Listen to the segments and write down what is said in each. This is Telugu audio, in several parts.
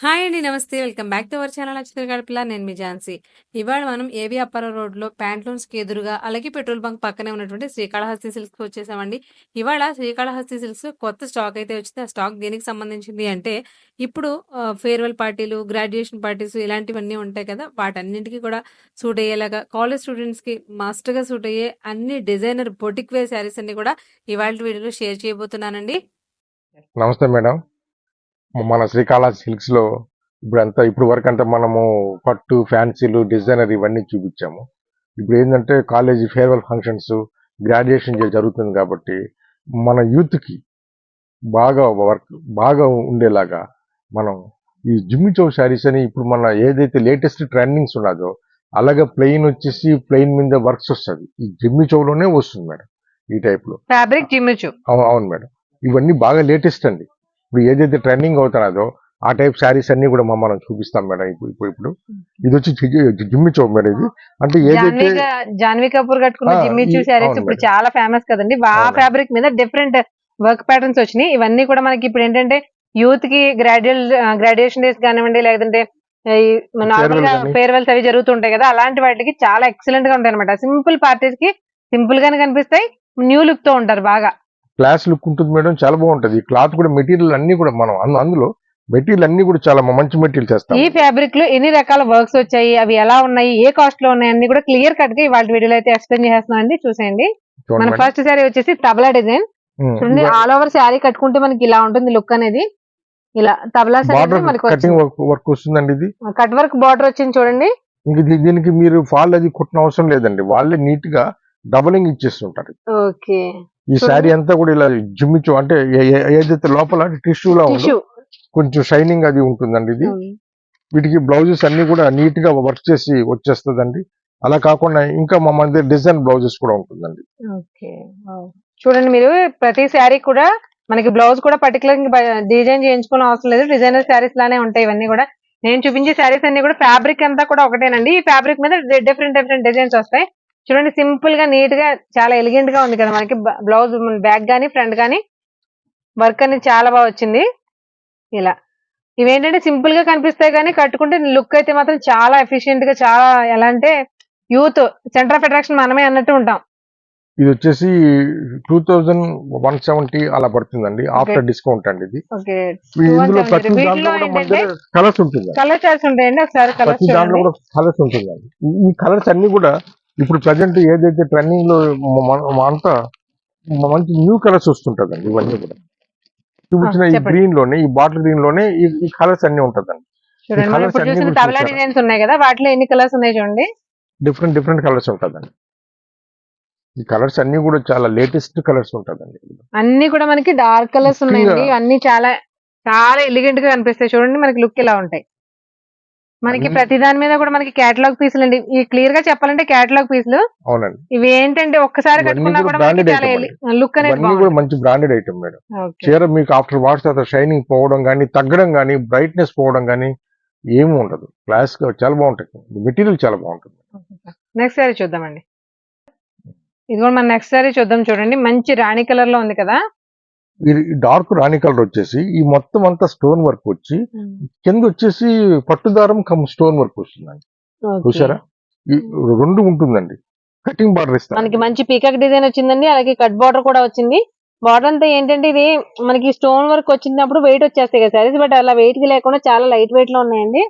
హాయ్ అండి నమస్తే. Welcome back to our channel Akshara Gadapala. నేను మీ ఝాన్సీ. ఇవాళ మనం ఏవి అప్పారావు రోడ్లో ప్యాంట్లూన్స్కి ఎదురుగా అలాగే పెట్రోల్ బంక్ పక్కనే ఉన్నటువంటి శ్రీకాళహస్తి సిల్క్స్కి వచ్చేసామండి. ఇవాళ శ్రీకాళహస్తి సిల్క్స్ కొత్త స్టాక్ అయితే వచ్చింది. ఆ స్టాక్ దేనికి సంబంధించింది అంటే ఇప్పుడు ఫేర్వెల్ పార్టీలు గ్రాడ్యుయేషన్ పార్టీస్ ఇలాంటివన్నీ ఉంటాయి కదా వాటన్నింటికి కూడా సూట్ అయ్యేలాగా కాలేజ్ స్టూడెంట్స్కి మాస్టర్గా సూట్ అయ్యే అన్ని డిజైనర్ బొటిక్ వేర్ శారీస్ అన్ని కూడా ఇవాళ వీడియోలో షేర్ చేయబోతున్నానండి. నమస్తే మేడం. మన శ్రీకాళహస్తి సిల్క్స్లో ఇప్పుడు అంతా ఇప్పుడు వరకు అంతా మనము పట్టు ఫ్యాన్సీలు డిజైనర్ ఇవన్నీ చూపించాము. ఇప్పుడు ఏంటంటే కాలేజీ ఫేర్వెల్ ఫంక్షన్స్ గ్రాడ్యుయేషన్ జరుగుతుంది కాబట్టి మన youth కి బాగా వర్క్ బాగా ఉండేలాగా మనం ఈ జిమ్మి చౌ శారీస్ అని ఇప్పుడు మన ఏదైతే లేటెస్ట్ ట్రెండింగ్స్ ఉన్నదో అలాగే ప్లెయిన్ వచ్చేసి ప్లెయిన్ మీద వర్క్స్ వస్తుంది. ఈ జిమ్మి చౌలోనే వస్తుంది మేడం ఈ type లో ఫ్యాబ్రిక్ జిమ్మిచు అవును మేడం. ఇవన్నీ బాగా లేటెస్ట్ అండి. ఇప్పుడు ఏదైతే ట్రెండింగ్ అవుతున్నదో ఆ టైప్ శారీస్ అన్ని కూడా మనం చూపిస్తాం మేడం ఇప్పుడు ఇప్పుడు. ఇప్పుడు ఇది వచ్చి జిమ్మి చౌక్ మేడం ఇది. అంటే ఏదైతే జాన్వీ కపూర్ కట్టుకున్న ఆ, జిమ్మిచూ ఈ- శారీస్ ఇప్పుడు. చాలా ఫేమస్ కదండి. ఆ. ఫ్యాబ్రిక్ మీద డిఫరెంట్ వర్క్ ప్యాటర్న్స్ వచ్చినాయి. ఇవన్నీ కూడా మనకి ఇప్పుడు ఏంటంటే యూత్కి గ్రాడ్యుయల్ గ్రాడ్యుయేషన్ డేస్ కానివ్వండి లేదంటే నార్మల్గా. ఫేర్వెల్స్ అవి జరుగుతుంటాయి కదా అలాంటి వాటికి చాలా ఎక్సలెంట్గా ఉంటాయి అనమాట సింపుల్ పార్టీస్కి సింపుల్ గానే కనిపిస్తాయి న్యూ లుక్తో ఉంటారు బాగా. క్లాస్ లుక్ ఉంటుంది మేడం చాలా బాగుంటది. ఈ క్లాత్ కూడా మెటీరియల్ అన్ని కూడా మనం అందు- అందులో మెటీరియల్ అన్ని కూడా చాలా మంచి మెటీరియల్ చేస్తాం. ఈ ఫ్యాబ్రిక్లో ఎన్ని రకాల వర్క్స్ వచ్చాయి అవి ఎలా ఉన్నాయి ఏ కాస్ట్లో ఉన్నాయి అన్ని కూడా క్లియర్ కట్గా ఇవాళ వీడియోలో అయితే ఎక్స్ప్లెయిన్ చేస్తున్నాం అండి. చూసేయండి. మన. ఫస్ట్ శారీ వచ్చేసి తబలా డిజైన్ చూడండి ఆల్ ఓవర్ శారీ కట్టుకుంటే మనకి ఇలా ఉంటుంది లుక్ అనేది. ఇలా తబలా శారీ మనకి వర్క్ వస్తుందండి ఇది. కట్ వర్క్ బార్డర్ వచ్చింది చూడండి. ఇంక దీనికి మీరు ఫాల్ అది కుట్టిన అవసరం లేదండి. వాళ్ళే నీట్గా డబలింగ్ ఇచ్చేస్తుంటారు. ఓకే. ఈ. శారీ అంతా కూడా ఇలా జిమ్మిచు అంటే ఏదైతే లోపల టిష్యూ లా ఉందో కొంచెం షైనింగ్ అది ఉంటుందండి ఇది. వీటికి బ్లౌజెస్ అన్ని కూడా నీట్గా వర్క్ చేసి వచ్చేస్తుందండి. అలా కాకుండా ఇంకా మా మన డిజైన్ బ్లౌజెస్ కూడా ఉంటుందండి. ఓకే చూడండి మీరు ప్రతి శారీ కూడా మనకి బ్లౌజ్ కూడా పర్టికులర్ డిజైన్ చేయించుకునే అవసరం లేదు. డిజైనర్ శారీస్ లానే ఉంటాయి ఇవన్నీ కూడా. నేను చూపించే శారీస్ అన్ని కూడా ఫ్యాబ్రిక్ అంతా కూడా ఒకటేనండి. ఈ ఫ్యాబ్రిక్ మీద డిఫరెంట్ డిఫరెంట్ డిజైన్స్ వస్తాయి. చూడండి సింపుల్గా నీట్గా చాలా ఎలిగెంట్గా ఉంది కదా మనకి. బ్లౌజ్ బ్యాక్ గానీ ఫ్రంట్ గానీ. వర్క్ అనేది చాలా బాగా వచ్చింది. ఇలా. ఇవేంటంటే సింపుల్గా కనిపిస్తాయి కానీ కట్టుకుంటే లుక్ అయితే మాత్రం చాలా ఎఫిషియెంట్గా చాలా ఎలా అంటే యూత్ సెంటర్ ఆఫ్ అట్రాక్షన్ మనమే అన్నట్టు ఉంటాం. ఇది వచ్చేసి టూ థౌజండ్ వన్ సెవెంటీ అలా పడుతుందండి. ఆఫ్టర్ డిస్కౌంట్ అండి ఇది. ఇందులో ప్రతి దాంట్లో కూడా కలర్స్ ఉంటుంది కలర్ చార్ట్స్ ఉంటాయండి ఒకసారి కలర్స్ ప్రతి దాంట్లో చూడండి. కూడా కలర్స్ ఉంటుందండి. ఈ- ఈ కలర్స్ అన్ని కూడా ఇప్పుడు ప్రజెంట్ ఏదైతే ట్రెండింగ్లో అంతా మంచి న్యూ కలర్స్ వస్తుంటదండి ఇవన్నీ కూడా. చూపించిన ఈ. గ్రీన్లోనే ఈ బాటిల్ గ్రీన్లోనే ఈ- కలర్స్ అన్ని ఉంటదండి. తబలా? డిజైన్స్ ఉన్నాయి కదా వాటిలో ఎన్ని కలర్స్ ఉన్నాయి చూడండి? డిఫరెంట్ డిఫరెంట్ కలర్స్ ఉంటదండి. ఈ కలర్స్ అన్ని కూడా చాలా లేటెస్ట్ కలర్స్ ఉంటదండి అన్ని కూడా మనకి డార్క్ కలర్స్. ఉన్నాయండి. అన్ని చాలా చాలా ఎలిగెంట్గా కనిపిస్తాయి. చూడండి మనకి లుక్ ఇలా ఉంటాయి. మనకి ప్రతి దాని మీద కూడా మనకి కేటలాగ్ పీసులు అండి. ఈ క్లియర్గా చెప్పాలంటే కేటలాగ్ పీసులు అవునండి. ఇవి ఏంటంటే ఒక్కసారి కట్టుకున్నా కూడా లుక్ అనేది కూడా మంచి బ్రాండెడ్ ఐటమ్ మేడం. చీర మీకు ఆఫ్టర్ వాష్ తర్వాత షైనింగ్ పోవడం కానీ తగ్గడం కానీ బ్రైట్నెస్ పోవడం కానీ ఏమి ఉండదు. క్లాస్గా చాలా బాగుంటుంది మెటీరియల్ చాలా బాగుంటుంది. నెక్స్ట్ సారీ చూద్దామండి. ఇది కూడా మన నెక్స్ట్ సారీ చూద్దాం చూడండి. మంచి రాణి కలర్లో ఉంది కదా. డార్క్ రాణి కలర్ వచ్చేసి ఈ మొత్తం అంతా స్టోన్ వర్క్ వచ్చి కింద వచ్చేసి పట్టుదారం కమ్ స్టోన్ వర్క్ వస్తుందండి. చూసారా రెండు ఉంటుందండి. కటింగ్ బార్డర్ ఇస్తాను మనకి మంచి పీకాక్ డిజైన్ వచ్చిందండి. అలాగే కట్ బార్డర్ కూడా వచ్చింది. బార్డర్ అంతా ఏంటంటే ఇది మనకి స్టోన్ వర్క్ వచ్చినప్పుడు వెయిట్ వచ్చేస్తాయి కదా సారీస్ బట్ అలా వెయిట్కి లేకుండా చాలా లైట్ వెయిట్లో ఉన్నాయండి.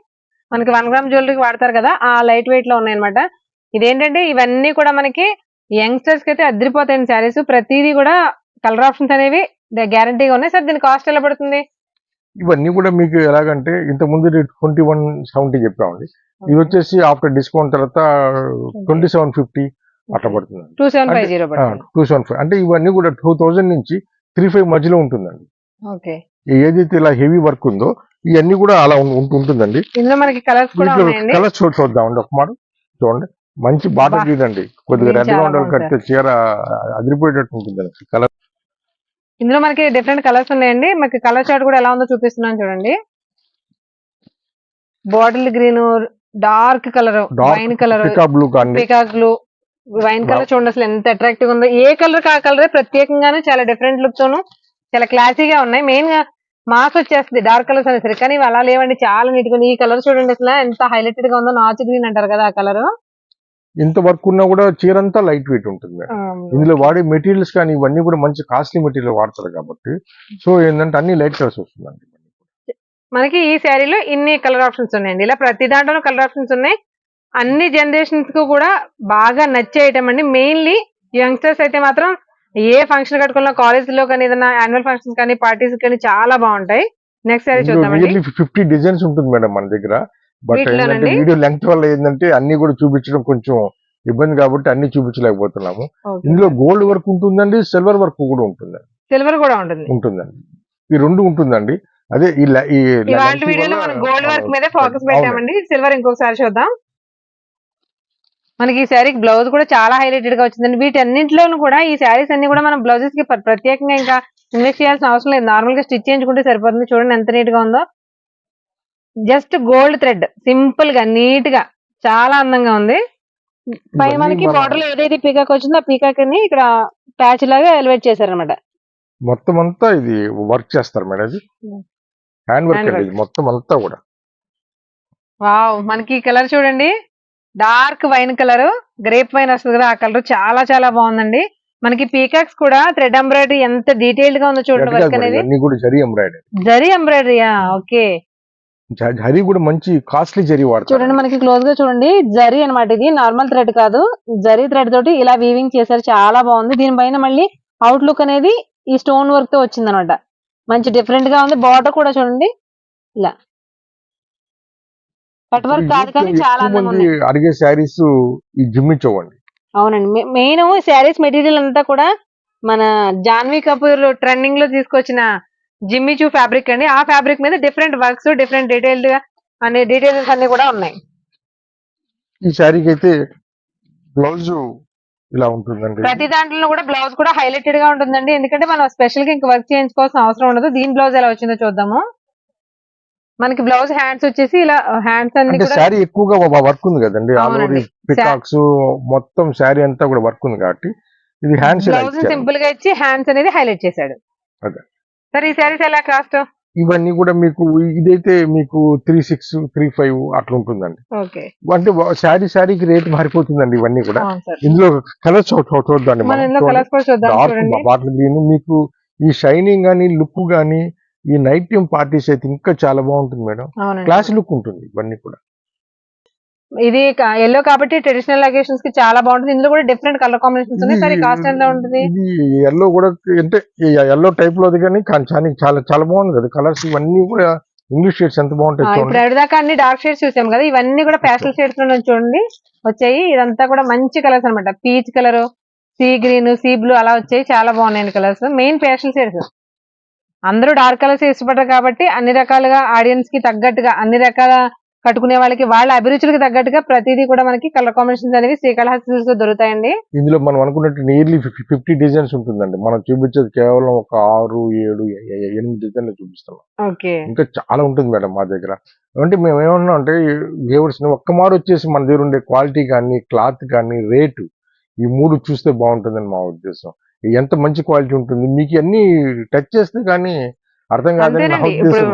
మనకి వన్ గ్రామ్ జ్యువెలరీకి వాడతారు కదా ఆ లైట్ వెయిట్లో ఉన్నాయన్నమాట. ఇదేంటంటే ఇవన్నీ కూడా మనకి యంగ్స్టర్స్కి అయితే అదిరిపోతాయండి శారీస్ ప్రతిదీ కూడా కలర్ ఆప్షన్స్ అనేవి గ్యారంటీగా ఉన్నాయి? సార్ దీని కాస్ట్ ఎలా పడుతుంది? ఇవన్నీ కూడా మీకు ఎలాగంటే ఇంత ముందు ట్వంటీ వన్ సెవెంటీ చెప్పామండి. ఇది వచ్చేసి ఆఫ్టర్ డిస్కౌంట్ తర్వాత ట్వంటీ సెవెన్ ఫిఫ్టీ అట్లా పడుతుందండి. టూ సెవెన్ ఫైవ్ జీరో పడుతుంది. Two seven five. అంటే ఇవన్నీ కూడా టూ థౌజండ్ నుంచి త్రీ ఫైవ్ మధ్యలో ఉంటుందండి. ఓకే. ఏదైతే ఇలా హెవీ వర్క్ ఉందో ఇవన్నీ కూడా అలా ఉంటుందండి. ఇందులో మనకి కలర్స్ చూద్దామండి ఒక మాట. చూడండి. మంచి బాటర్ అండి కొద్దిగా ఇది రెడ్ చాలా వండలు బాగుంది కడితే చీర అదిరిపోయేటట్టు ఉంటుందండి. కలర్ ఇందులో మనకి డిఫరెంట్ కలర్స్ ఉన్నాయండి. మనకి కలర్ చార్ట్ కూడా ఎలా ఉందో చూపిస్తున్నాను చూడండి. Bottle green dark colour wine colour blue కానీ. పీకాక్ బ్లూ వైన్ కలర్ చూడండి అసలు ఎంత అట్రాక్టివ్ ఉందో. ఏ కలర్ ఆ కలర్ ప్రత్యేకంగానే చాలా డిఫరెంట్ లుక్ తోను చాలా క్లాసీగా ఉన్నాయి. మెయిన్గా మాస్ వచ్చేస్తుంది డార్క్ కలర్స్ అనేసరి కానీ ఇవి అలా లేవండి. చాలా నీట్గా ఈ కలర్ చూడండి అసలు ఎంత హైలైటెడ్గా ఉందో. నాచు గ్రీన్ అంటారు కదా ఆ కలర్ ఇంత వర్క్ ఉన్నా కూడా చీర అంతా లైట్ వెయిట్ ఉంటుంది మేడం. ఇందులో వాడే మెటీరియల్స్ కానీ ఇవన్నీ కూడా మంచి కాస్ట్లీ మెటీరియల్ వాడతారు కాబట్టి. సో ఏంటంటే అన్ని లైట్ కలర్స్ వస్తుందండి మనకి ఈ శారీలో ఇన్ని కలర్ ఆప్షన్స్ ఉన్నాయండి. ఇలా ప్రతి దాంట్లో కలర్ ఆప్షన్స్ ఉన్నాయి. అన్ని జనరేషన్స్కు కూడా బాగా నచ్చే ఐటమ్ అండి. మెయిన్లీ యంగ్స్టర్స్ అయితే మాత్రం ఏ ఫంక్షన్ కట్టుకున్నా కాలేజ్లో కానీ ఏదైనా యాన్యువల్ ఫంక్షన్స్ కానీ పార్టీస్ కానీ చాలా బాగుంటాయి. Next sari nearly fifty designs ఉంటుంది మేడం మన దగ్గర. బట్? ఏంటంటే వీడియో లెంగ్త్ వల్ల ఏంటంటే అన్ని కూడా చూపించడం కొంచెం ఇబ్బంది కాబట్టి అన్ని చూపించలేకపోతున్నాము. ఇందులో గోల్డ్ వర్క్ ఉంటుందండి సిల్వర్ వర్క్ కూడా ఉంటుందండి. సిల్వర్ కూడా ఉంటుంది. ఉంటుందండి. ఈ రెండు ఉంటుందండి. అదే ఈ వీడియోలో మనం గోల్డ్ వర్క్ మీదే ఫోకస్. పెట్టామండి. సిల్వర్ ఇంకొకసారి చూద్దాం. మనకి ఈ శారీకి బ్లౌజ్ కూడా చాలా హైలైటెడ్గా వచ్చిందండి. వీటన్నింటిలోనూ కూడా ఈ శారీస్ అన్ని కూడా మనం బ్లౌజెస్కి ప్ర- ప్రత్యేకంగా ఇంకా ఇన్వెస్ట్ చేయాల్సిన అవసరం లేదు. నార్మల్గా స్టిచ్ చేయించుకుంటే సరిపోతుంది. చూడండి ఎంత నీట్గా ఉందో. Just gold thread. సింపుల్గా నీట్గా చాలా అందంగా ఉంది. పై మనకి మన- బార్డర్లో ఏదైతే పీకాక్ వచ్చిందో ఆ పీకాక్ని ఇక్కడ ప్యాచ్ లాగా ఎలివేట్ చేశారనమాట మొత్తం అంతా ఇది వర్క్ చేస్తారు మేడం ఇది. హ్యాండ్ వర్క్ అండి ఇది మొత్తం అంతా కూడా. వావ్ మనకి కలర్ చూడండి. Dark wine colour grape wine వస్తుంది కదా ఆ కలర్ చాలా చాలా బాగుందండి. మనకి పీకాక్స్ కూడా థ్రెడ్ ఎంబ్రాయిడరీ ఎంత డీటెయిల్డ్గా ఉందో చూడండి వర్క్ అనేది. జరీ ఎంబ్రాయిడరీ. జరీ ఎంబ్రాయిడరీయా ఓకే. జరీ కూడా మంచి కాస్ట్లీ జరీ వాడతారు. చూడండి మనకి క్లోజ్గా చూడండి జరీ అన్నమాట ఇది. నార్మల్ థ్రెడ్ కాదు. జరీ థ్రెడ్ తోటి ఇలా వీవింగ్ చేశారు. చాలా బాగుంది. దీనిపైన మళ్ళీ అవుట్ లుక్ అనేది ఈ స్టోన్ వర్క్తో వచ్చింది అనమాట మంచి డిఫరెంట్గా ఉంది. బార్డర్ కూడా చూడండి. ఇలా. కట్ వర్క్ కాదు కానీ చాలా అడిగే శారీస్ ఈ జిమ్మి చూడండి అవునండి. మెయిన్ శారీస్ మెటీరియల్ అంతా కూడా మన జాన్వీ కపూర్ ట్రెండింగ్లో తీసుకొచ్చిన జిమ్మిచూ ఫ్యాబ్రిక్ అండి. ఆ ఫ్యాబ్రిక్ మీద డిఫరెంట్ వర్క్స్ డిఫరెంట్ డీటెయిల్డ్ అనే డీటెయిల్స్ అన్ని కూడా ఉన్నాయి. ఈ శారీకి అయితే బ్లౌజ్ ఇలా ఉంటుందండి. ప్రతి దాంట్లో కూడా బ్లౌజ్ కూడా హైలైటెడ్గా ఉంటుందండి. ఎందుకంటే మనం స్పెషల్గా ఇంకా వర్క్ చేయించుకోవాల్సిన అవసరం ఉండదు. దీని బ్లౌజ్ ఎలా వచ్చిందో చూద్దాము. మనకి బ్లౌజ్ హ్యాండ్స్ వచ్చేసి ఇలా హ్యాండ్స్ అన్ని శారీ ఎక్కువగా వర్క్ ఉంది కదండి. పికాక్స్ మొత్తం శారీ అంతా కూడా వర్క్ ఉంది కాబట్టి ఇది హ్యాండ్స్ సింపుల్గా ఇచ్చి హ్యాండ్స్ అనేది హైలైట్ చేశాడు. అదే. సరే ఈ శారీస్ ఎలా కాస్ట్ ఇవన్నీ కూడా మీకు ఇదైతే మీకు త్రీ సిక్స్ త్రీ ఫైవ్ అట్లా ఉంటుందండి అంటే శారీ శారీకి రేట్ మారిపోతుందండి ఇవన్నీ కూడా. ఇందులో కలర్స్ చూద్దాం బాటిల్ గ్రీన్ మీకు ఈ షైనింగ్ గానీ లుక్ గానీ ఈ నైట్ టైం పార్టీస్ అయితే ఇంకా చాలా బాగుంటుంది మేడం. క్లాస్ లుక్ ఉంటుంది ఇవన్నీ కూడా. ఇది ఎల్లో కాబట్టి ట్రెడిషనల్ అకేషన్స్కి చాలా బాగుంటుంది. ఇందులో కూడా డిఫరెంట్ కలర్ కాంబినేషన్స్ ఉన్నాయి. సరే కాస్ట్ ఎంత ఉంటుంది? ఎల్లో కూడా అంటే ఎల్లో టైప్ లోది కానీ కానీ చాలా చాలా బాగుంది కదా కలర్స్ ఇవన్నీ కూడా ఇంగ్లీష్ షేడ్స్ ఎంత బాగుంటాయి ఇప్పుడు ఎడదాకా అన్ని డార్క్ షేడ్స్ చూసాం కదా ఇవన్నీ కూడా ప్యాస్టల్ షేడ్స్లో చూడండి. వచ్చాయి. ఇదంతా కూడా మంచి కలర్స్ అన్నమాట. Peach colour sea green sea blue అలా వచ్చాయి. చాలా బాగున్నాయి కలర్స్ మెయిన్ ప్యాస్టల్ షేడ్స్ అందరూ డార్క్ కలర్స్ ఇష్టపడరు కాబట్టి అన్ని రకాలుగా ఆడియన్స్కి తగ్గట్టుగా అన్ని రకాల కట్టుకునే వాళ్ళకి వాళ్ళ అభిరుచులకు తగ్గట్టుగా ప్రతిదీ కూడా మనకి కలర్ కాంబినేషన్స్ అనేవి శ్రీకాళహస్తి silks లో దొరుకుతాయండి. ఇందులో మనం అనుకున్నట్టు నియర్లీ ఫిఫ్టీ డిజైన్స్ ఉంటుందండి. మనం చూపించేది కేవలం ఒక ఆరు ఏడు ఎనిమిది డిజైన్లు చూపిస్తున్నాం. ఓకే. ఇంకా చాలా ఉంటుంది మేడం మా దగ్గర. అంటే మేము ఏమన్నా అంటే వ్యూవర్స్ ఒక్క మారు వచ్చేసి మన దగ్గర ఉండే క్వాలిటీ కానీ క్లాత్ కానీ రేటు ఈ మూడు చూస్తే బాగుంటుందని మా ఉద్దేశం. ఎంత మంచి క్వాలిటీ ఉంటుంది మీకు అన్ని టచ్ చేస్తే కానీ అర్థం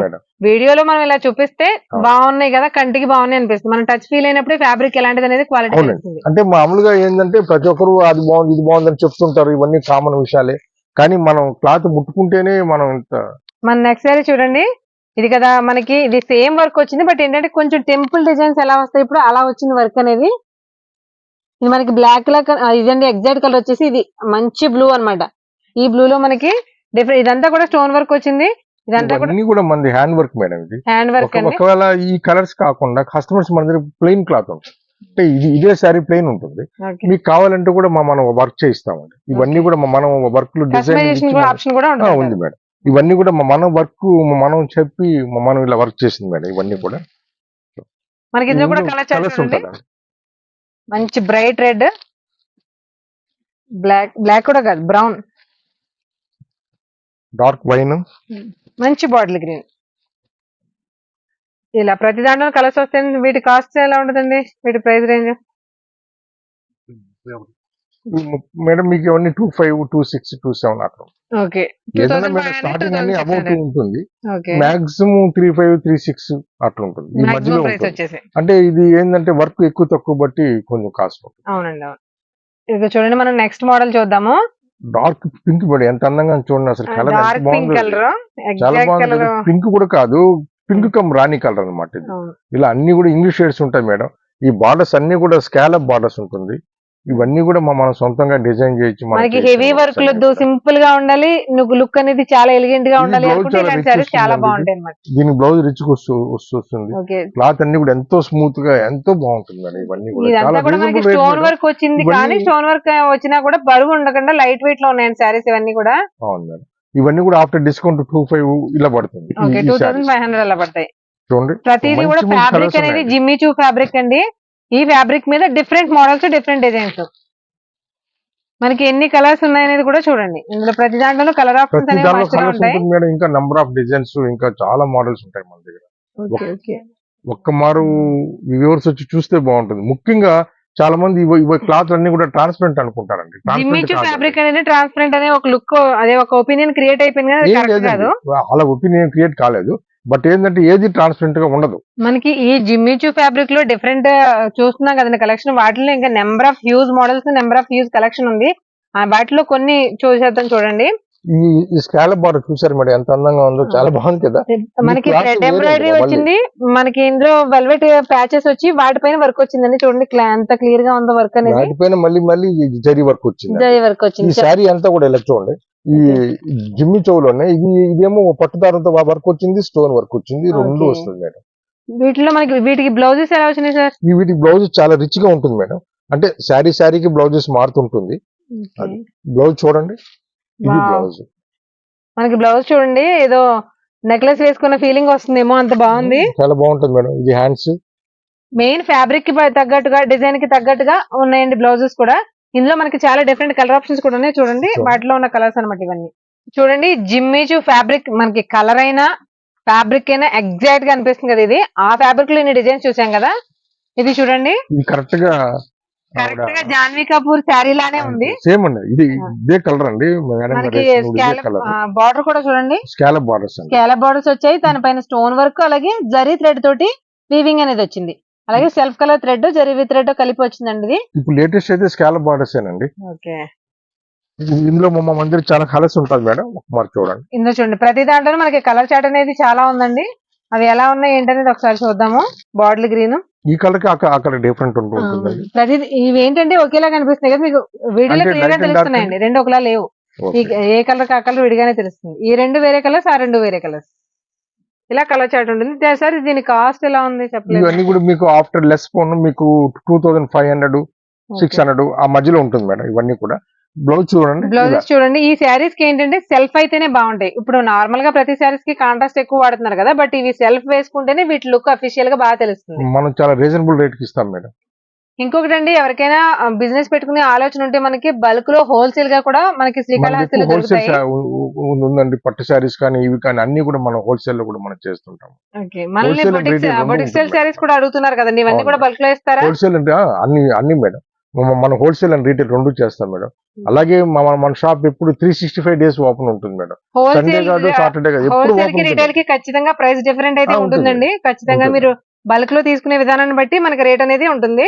మేడం. వీడియోలో మనం ఇలా చూపిస్తే. బాగున్నాయి కదా కంటికి బాగున్నాయి అనిపిస్తుంది. మనం టచ్ ఫీల్ అయినప్పుడు ఫ్యాబ్రిక్ ఎలాంటిది అనేది క్వాలిటీ అంటే మామూలుగా ఏంటంటే ప్రతి ఒక్కరు అది బాగుంది ఇది బాగుంది అని చెప్తుంటారు ఇవన్నీ కామన్ విషయాలే. కానీ మనం క్లాత్ ముట్టుకుంటేనే మనం ఇంత మన నెక్స్ట్ సారీ చూడండి. ఇది కదా మనకి ఇది సేమ్ వర్క్ వచ్చింది బట్ ఏంటంటే కొంచెం టెంపుల్ డిజైన్స్ ఎలా వస్తాయి ఇప్పుడు అలా వచ్చింది వర్క్ అనేది. ఇది మనకి బ్లాక్ కలర్ ఇదండి ఎగ్జాక్ట్ కలర్ వచ్చేసి ఇది. మంచి బ్లూ అన్నమాట. ఈ బ్లూ లో మనకి డిఫరెంట్ ఇదంతా కూడా స్టోన్ వర్క్ వచ్చింది. ఇవన్నీ కూడా మనది హ్యాండ్ వర్క్ మేడం ఇది. హ్యాండ్ వర్క్ ఒకవేళ ఈ కలర్స్ కాకుండా కస్టమర్స్ మన దగ్గర ప్లెయిన్ క్లాత్ ఉంటుంది. అంటే ఇది ఇదే సారీ ప్లెయిన్ ఉంటుంది. మీకు కావాలంటే కూడా మా మనం వర్క్ చేయిస్తామండి. ఇవన్నీ కూడా మనం వర్క్ డిజైన్ ఉంది మేడం. ఇవన్నీ కూడా మనం వర్క్ మనం చెప్పి మనం ఇలా వర్క్ చేసింది మేడం ఇవన్నీ కూడా. మనకి ఇందులో కూడా కలర్ కలర్స్ మంచి బ్రైట్ రెడ్ బ్లాక్ బ్లాక్ కూడా కాదు బ్రౌన్ డార్క్ వైన్ మంచి బాటిల్ గ్రీన్. ఇలా ప్రతి దాంట్లో కలర్స్ వస్తాయి వీటి కాస్ట్ ఎలా ఉంటుందండి? వీటి ప్రైస్ రేంజ్? మేడం మీకు ఇవన్నీ two five two six two seven అట్లా ఏదైనా మేడం స్టార్టింగ్ అన్ని అబౌట్ ఉంటుంది. Maximum three five three six అట్లా ఉంటుంది. ఈ మధ్యలో అంటే ఇది ఏంటంటే వర్క్ ఎక్కువ తక్కువ బట్టి కొంచెం కాస్ట్ ఉంటుంది. అవునండి అవును. ఇక చూడండి మనం నెక్స్ట్ మోడల్ చూద్దాము. డార్క్ పింక్ మేడం ఎంత అందంగా చూడండి అసలు కలర్ చాలా బాగుంది. పింక్ కూడా కాదు పింక్ కమ్ రాణి కలర్ అన్నమాట ఇది. ఇలా అన్ని కూడా ఇంగ్లీష్ షేడ్స్ ఉంటాయి మేడం. ఈ బార్డర్స్ అన్ని కూడా స్కాలప్ బార్డర్స్ ఉంటుంది. ఇవన్నీ కూడా మనం సొంతంగా డిజైన్ చేయొచ్చు మనం మనకి హెవీ వర్క్ కూడా. సింపుల్గా ఉండాలి. నువ్వు లుక్ అనేది చాలా ఎలిగెంట్గా ఉండాలి చాలా బాగుంటాయి దీని బ్లౌజ్ రిచ్ వస్తుంది. క్లాత్ అన్ని కూడా ఎంతో స్మూత్గా ఎంతో బాగుంటుంది ఇవన్నీ కూడా. స్టోన్ వర్క్ వచ్చింది కానీ స్టోన్ వర్క్ వచ్చినా కూడా బరువు ఉండకుండా లైట్ వెయిట్లో ఉన్నాయండి సారీస్ ఇవన్నీ కూడా. అవును ఇవన్నీ కూడా ఆఫ్టర్ డిస్కౌంట్ టూ ఫైవ్ ఇలా పడుతుంది టూ. థౌసండ్ ఫైవ్ హండ్రెడ్ అలా పడతాయి. చూడండి. ప్రతిదీ కూడా ఫ్యాబ్రిక్ అనేది ఉన్నాయి. జిమ్మి చూ ఫ్యాబ్రిక్ అండి. ఈ ఫ్యాబ్రిక్ మీద డిఫరెంట్ మోడల్స్ డిఫరెంట్ డిజైన్స్ మనకి ఎన్ని కలర్స్ ఉన్నాయనేది కూడా చూడండి. ఇందులో ప్రతి దాంట్లో కలర్ ఆప్షన్స్ అనేవి ఇంకా నంబర్ ఆఫ్ డిజైన్స్ ఇంకా చాలా మోడల్స్ ఉంటాయి మన దగ్గర. ఒక్క మారు వ్యూవర్స్ వచ్చి చూస్తే బాగుంటుంది. ముఖ్యంగా చాలా మంది ఇవి క్లాత్ అన్ని కూడా ట్రాన్స్పరెంట్ అనుకుంటారండి. ఫ్యాబ్రిక్ అనేది ట్రాన్స్పరెంట్ అనే ఒక లుక్ అదే ఒక ఒపీనియన్ క్రియేట్ అయిపోయింది అలా ఒపీనియన్ క్రియేట్ కాలేదు. బట్ ఏంటంటే ఏది ట్రాన్స్పరెంట్గా ఉండదు. మనకి ఈ జిమ్మిచూ ఫ్యాబ్రిక్లో డిఫరెంట్ చూస్తున్నాం కదండి కలెక్షన్ వాటిలో ఇంకా number of huge models number of huge collection ఉంది. ఆ వాటిలో కొన్ని చూసేద్దాం చూడండి. ఈ ఈ స్కాలప్ బార్ చూసారు మేడం ఎంత అందంగా ఉందో? చాలా బాగుంది కదా. మనకి థ్రెడ్ ఎంబ్రాయిడరీ వచ్చింది. మనకి ఇందులో వెల్వెట్ ప్యాచెస్ వచ్చి వాటిపైన వర్క్ వచ్చిందండి. చూడండి ఎంత క్లియర్గా ఉందో వర్క్ అనేది. వాటిపైన మళ్ళీ మళ్ళీ జరీ వర్క్ వచ్చింది. జరీ వర్క్ ఈ వచ్చింది శారీ అంతా కూడా ఇలా చూడండి. ఈ జిమ్మి చెవులోనే ఇది ఇదేమో పట్టుదారంతో వర్క్ వచ్చింది స్టోన్ వర్క్ వచ్చింది రెండు. వస్తుంది మేడం. వీటిలో మనకి వీటికి బ్లౌజెస్ ఎలా వచ్చినాయి సార్? ఈ వీటి బ్లౌజ్ చాలా రిచ్గా ఉంటుంది మేడం. అంటే శారీ శారీకి బ్లౌజెస్ మారుతుంటుంది. బ్లౌజ్ చూడండి. ఇది. బ్లౌజ్. మనకి బ్లౌజ్ చూడండి ఏదో నెక్లెస్ వేసుకున్న ఫీలింగ్ వస్తుందేమో అంత బాగుంది. చాలా బాగుంటుంది మేడం. ఇది హ్యాండ్స్. మెయిన్ ఫ్యాబ్రిక్కి తగ్గట్టుగా డిజైన్కి తగ్గట్టుగా ఉన్నాయండి బ్లౌజెస్ కూడా. ఇందులో మనకి చాలా డిఫరెంట్ కలర్ ఆప్షన్స్ కూడా ఉన్నాయి. చూడండి. వాటిలో ఉన్న కలర్స్ అన్నమాట ఇవన్నీ. చూడండి జిమ్మిచు ఫ్యాబ్రిక్ మనకి కలర్ అయినా ఫ్యాబ్రిక్ అయినా ఎగ్జాక్ట్గా అనిపిస్తుంది కదా ఇది. ఆ ఫ్యాబ్రిక్లో ఇన్ని డిజైన్స్ చూసాం కదా. ఇది చూడండి. కరెక్ట్గా కరెక్ట్గా జాన్వీ కపూర్ శారీ లానే ఉంది. సేమ్ అండి. ఇది కలర్ అండి. బార్డర్ కూడా చూడండి. స్కాలప్ బార్డర్స్ స్కాలప్ బార్డర్స్ వచ్చాయి. దానిపైన స్టోన్ వర్క్ అలాగే జరీ థ్రెడ్ తోటి వీవింగ్ అనేది వచ్చింది. అలాగే self colour thread zari thread కలిపి వచ్చిందండి ఇది. ఇప్పుడు లేటెస్ట్ అయితే స్కాలప్ బార్డర్స్ ఏనండి ఓకే. ఇందులో మా మన దగ్గర చాలా కలర్స్ ఉంటుంది మేడం. మరి చూడండి. ఇందులో చూడండి. ప్రతి దాంట్లో మనకి కలర్ చాట్ అనేది చాలా ఉందండి. అవి ఎలా ఉన్నాయి ఏంటనేది ఒకసారి చూద్దాము. Bottle green. ఈ కలర్కి కలర్ డిఫరెంట్ ఉంటూ ఉంటుందండి ప్రతి ఇవి ఏంటంటే ఒకేలా కనిపిస్తున్నాయి కదా మీకు? వీడియోలో క్లియర్గా తెలుస్తున్నాయండి. రెండు ఒకలా లేవు. ఏ కలర్ ఆ కలర్ విడిగానే తెలుస్తుంది. ఈ రెండు వేరే కలర్స్ ఆ రెండు వేరే కలర్స్. ఇలా కలర్ చాట్ ఉంటుంది సార్ దీని కాస్ట్ ఎలా ఉంది చెప్పలేదు? ఇవన్నీ కూడా మీకు ఆఫ్టర్ లెస్ ఫోన్ మీకు two thousand five hundred six hundred ఆ మధ్యలో ఉంటుంది మేడం ఇవన్నీ కూడా. బ్లౌజ్ చూడండి. బ్లౌజెస్ చూడండి. ఈ శారీస్కి ఏంటంటే సెల్ఫ్ అయితేనే బాగుంటాయి. ఇప్పుడు నార్మల్గా ప్రతి శారీస్కి కాంట్రాస్ట్ ఎక్కువ వాడుతున్నారు కదా బట్ ఇవి సెల్ఫ్ వేసుకుంటేనే వీటి లుక్ అఫీషియల్గా బాగా తెలుస్తుంది. మనం చాలా రీజనబుల్ రేట్కి ఇస్తాం మేడం. ఇంకొకటి అండి ఎవరికైనా బిజినెస్ పెట్టుకునే ఆలోచన ఉంటే మనకి బల్క్లో హోల్సేల్గా కూడా మనకి శ్రీకాళహస్తిలో దొరుకుతాయి. ఉందండి. పట్టు శారీస్ కానీ ఇవి కానీ అన్ని కూడా మనం హోల్సేల్లో కూడా మనం చేస్తుంటాం. శారీస్ కూడా అడుగుతున్నారు కదండి. ఇవన్నీ. కూడా బల్క్లో ఇస్తారా హోల్సేల్ అంటే అన్ని అన్ని మేడం. మనం హోల్సేల్ అండ్ రీటైల్ రెండు చేస్తాం మేడం. అలాగే మన మన షాప్ ఎప్పుడు three sixty five days open ఉంటుంది మేడం. సండే కాదు సాటర్డే కాదు ఎప్పుడు రిటైల్కి ఖచ్చితంగా ప్రైస్ డిఫరెంట్ అయితే. ఉంటుందండి. ఖచ్చితంగా. మీరు బల్క్లో తీసుకునే విధానాన్ని బట్టి మనకి రేట్ అనేది ఉంటుంది.